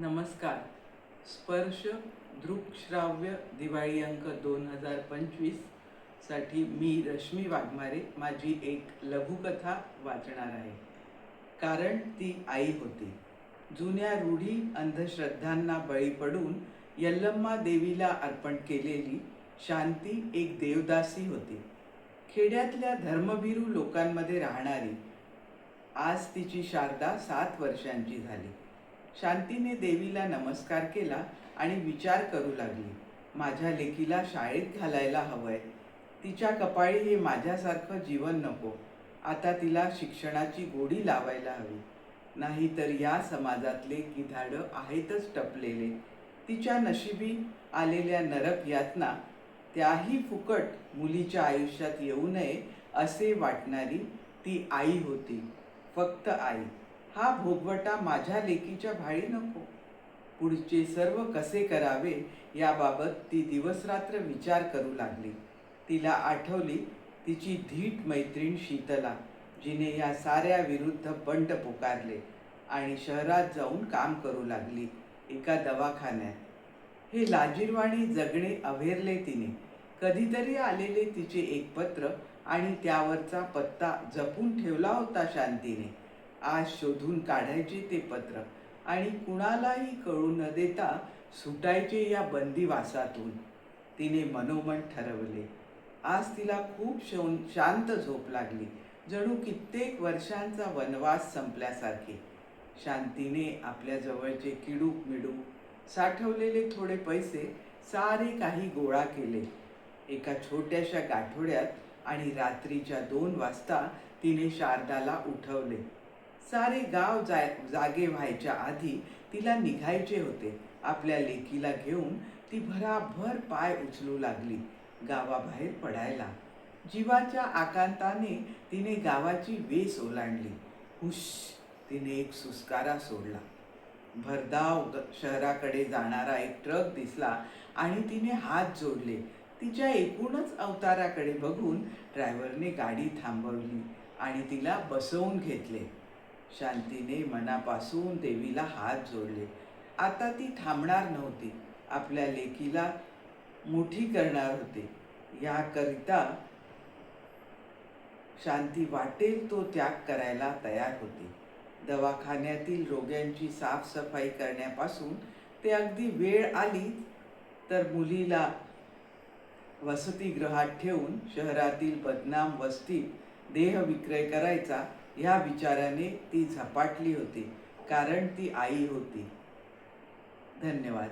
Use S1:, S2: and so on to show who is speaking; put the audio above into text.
S1: नमस्कार. स्पर्श दृकश्राव्य दिवाळी अंक दोन हजार पंचवीससाठी मी रश्मी वाघमारे माझी एक लघुकथा वाचणार आहे. कारण ती आई होती. जुन्या रूढी अंधश्रद्धांना बळी पडून यल्लम्मा देवीला अर्पण केलेली शांती एक देवदासी होती. खेड्यातल्या धर्मभिरू लोकांमध्ये राहणारी आज तिची शारदा सात वर्षांची झाली. शांतीने देवीला नमस्कार केला आणि विचार करू लागली. माझ्या लेकीला शाळेत घालायला हवंय. तिच्या कपाळी हे माझ्यासारखं जीवन नको. आता तिला शिक्षणाची गोडी लावायला हवी. नाहीतर या समाजातले गिधाडं आहेतच टपलेले. तिच्या नशिबी आलेल्या नरक यातना त्याही फुकट मुलीच्या आयुष्यात येऊ नये असे वाटणारी ती आई होती. फक्त आई. हा भोगवटा माझ्या लेकीच्या भाळी नको. पुढचे सर्व कसे करावे याबाबत ती दिवसरात्र विचार करू लागली. तिला आठवली तिची धीट मैत्रीण शीतला जिने या साऱ्या विरुद्ध बंड पुकारले आणि शहरात जाऊन काम करू लागली एका दवाखान्यात. हे लाजीरवाणी जगणे अव्हेरले तिने. कधीतरी आलेले तिचे एक पत्र आणि त्यावरचा पत्ता जपून ठेवला होता शांतीने. आज शोधून काढायचे ते पत्र. आणि कुणालाही कळू न देता सुटायचे या बंदीवासातून. तिने मनोमन ठरवले. आज तिला खूप शौन शांत झोप लागली. जणू कित्येक वर्षांचा वनवास संपल्यासारखे. शांतीने आपल्या जवळचे किडूक मिडूक साठवलेले थोडे पैसे सारे काही गोळा केले. एका छोट्याशा गाठोड्यात आणि रात्रीच्या दोन वाजता तिने शारदाला उठवले. सारे गाव जाय जागे व्हायच्या आधी तिला निघायचे होते. आपल्या लेकीला घेऊन ती भराभर पाय उचलू लागली गावाबाहेर पडायला. जीवाच्या आकांताने तिने गावाची वेस ओलांडली. हुश तिने एक सुस्कारा सोडला. भरधाव शहराकडे जाणारा एक ट्रक दिसला आणि तिने हात जोडले. तिच्या एकूणच अवताराकडे बघून ड्रायव्हरने गाडी थांबवली आणि तिला बसवून घेतले. शांतीने मनापासून देवीला हात जोडले. आता ती थांबणार नव्हती. आपल्या लेकीला मोठी करणार होते. याकरिता शांती वाटेल तो त्याग करायला तयार होती. दवाखान्यातील रोग्यांची साफसफाई करण्यापासून ते अगदी वेळ आली तर मुलीला वसतिगृहात ठेवून शहरातील बदनाम वस्तीत देह विक्रय करायचा ह्या विचाराने ती झपाटली होती कारण ती आई होती. धन्यवाद.